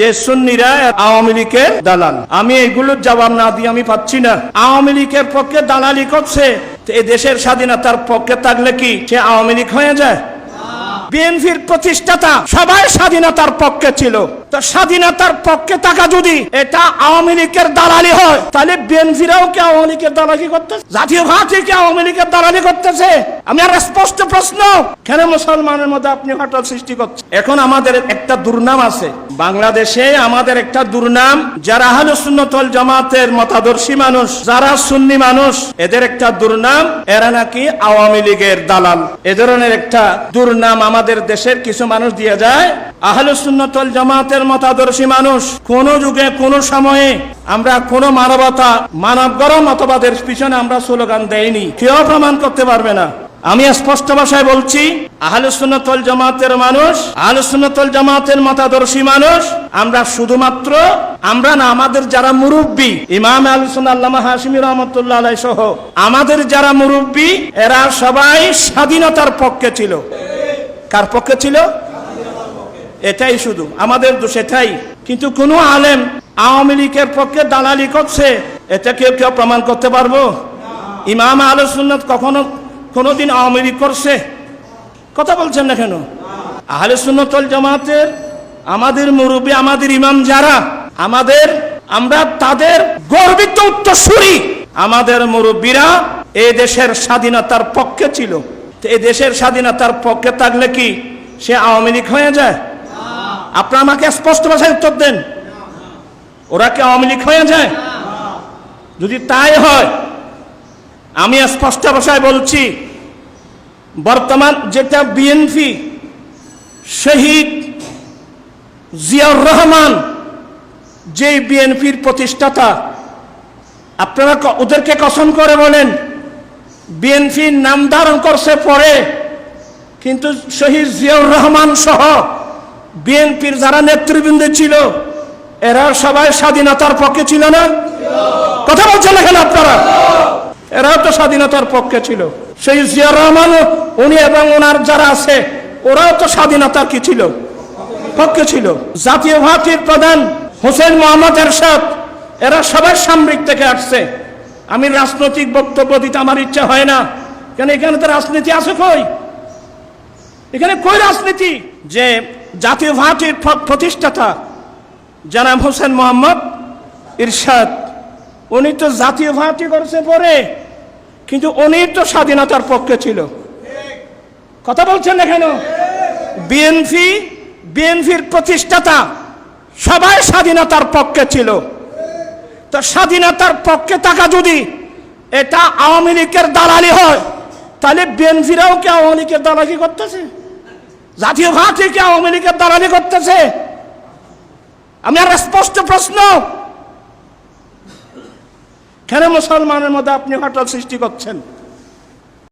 যে সুন্নিরা আওয়ামী লীগের দালাল। আমি এগুলোর জবাব না দিয়ে আমি পাচ্ছি না। আওয়ামী লীগের পক্ষে দালালি করছে। এই দেশের স্বাধীনতার পক্ষে থাকলে কি সে আওয়ামী লীগ হয়ে যায়? বিএনপির প্রতিষ্ঠাতা সবাই স্বাধীনতার পক্ষে ছিল। তো স্বাধীনতার পক্ষে থাকা যদি এটা আওয়ামী লীগের দালালি হয়, তাহলে বিএনপিরাও কি আওয়ামী লীগের দালালি করতেছে? জাতীয় ঘাটে কি আওয়ামী লীগের দালালি করতেছে? আমি আর স্পষ্ট প্রশ্ন, কেন মুসলমানের মধ্যে আপনি হঠাৎ সৃষ্টি করছেন? এখন আমাদের একটা দুর্নাম আছে। বাংলাদেশে আমাদের একটা দুর্নাম, যারা আহলে সুন্নতল জামাতের মতাদর্শী মানুষ, যারা সুন্নি মানুষ, এদের একটা দুর্নাম, এরা নাকি আওয়ামী লীগের দালাল। এ ধরনের একটা দুর্নাম আমাদের দেশের কিছু মানুষ দিয়ে যায়। আহলে সুন্নতল জামাতের মতাদর্শী মানুষ, কোন যুগে, কোন সময়ে আমরা কোন মানবতা মানবগর মতবাদের পিছনে আমরা স্লোগান দেইনি। কেউ প্রমাণ করতে পারবে না। আমি স্পষ্ট ভাষায় বলছি, আহলে সুন্নতল জামাতের মানুষ, আহলে সুন্নতল জামাতের মতাদর্শী মানুষ, আমরা শুধুমাত্র, আমরা না, আমাদের যারা মুরব্বী, ইমাম আল আল্লামা হাসিমি রহমতুল্লাহ সহ, আমাদের যারা মুরব্বী, এরা সবাই স্বাধীনতার পক্ষে ছিল। কার পক্ষে ছিল? এটাই শুধু। আমাদের দোষ এটাই। কিন্তু কোনো আলেম আওয়ামী লীগের পক্ষে দালালি করছে, এটা কেউ কেউ প্রমাণ করতে পারব? ইমাম আলো সুন্নত কখনো কোনোদিন আওয়ামী লীগ করছে? কথা বলছেন না কেন? আহলে সুন্নতল জামাতের আমাদের মুরব্বী, আমাদের ইমাম যারা, আমাদের, আমরা তাদের গর্বিত উত্তরসূরি। আমাদের মুরব্বীরা এ দেশের স্বাধীনতার পক্ষে ছিল। তো এই দেশের স্বাধীনতার পক্ষে থাকলে কি সে আওয়ামী লীগ হয়ে যায়? আপনারা আমাকে স্পষ্ট ভাষায় উত্তর দেন। ওরা কি আওয়ামী লীগ হয়ে যায়? যদি তাই হয়, আমি স্পষ্ট ভাষায় বলছি, বর্তমান যেটা বিএনপি শহীদ জিয়াউর রহমান যে বিএনপির প্রতিষ্ঠাতা, আপনারা ওদেরকে কসম করে বলেন বিএনপির নাম ধারণ করছে পরে, কিন্তু শহীদ জিয়াউর রহমান সহ বিএনপির যারা নেতৃবৃন্দ ছিল, এরা সবাই স্বাধীনতার পক্ষে ছিল না? কথা বলছেন এখানে আপনারা? এরাও তো স্বাধীনতার পক্ষে ছিল। সেই জিয়াউর রহমান, উনি এবং ওনার যারা আছে, ওরাও তো স্বাধীনতার কি ছিল? পক্ষে ছিল। জাতীয় পার্টির প্রধান হোসেন মোহাম্মদ এরশাদ, এরা সবাই সামরিক থেকে আসছে। আমি রাজনৈতিক বক্তব্য দিতে আমার ইচ্ছা হয় না। কেন এখানে তো রাজনীতি আছে কই? এখানে কই রাজনীতি? যে জাতীয় প্র- প্রতিষ্ঠাতা জনাব হোসেন মোহাম্মদ ইরশাদ। উনি তো জাতীয় পার্টি করেছে পরে, কিন্তু উনি তো স্বাধীনতার পক্ষে ছিল। কথা বলছেন না কেন? বিএনপি, বিএনপির প্রতিষ্ঠাতা সবাই স্বাধীনতার পক্ষে ছিল। তো স্বাধীনতার পক্ষে থাকা যদি এটা আওয়ামী লীগের দালালি হয়, তাহলে বিএনপিরাও কি আওয়ামী লীগের দালালি করতেছে? জাতীয় পার্টি কি আওয়ামী লীগের দালালি করতেছে আমি আর স্পষ্ট প্রশ্ন। কেন মুসলমানের মধ্যে আপনি হঠাৎ সৃষ্টি করছেন?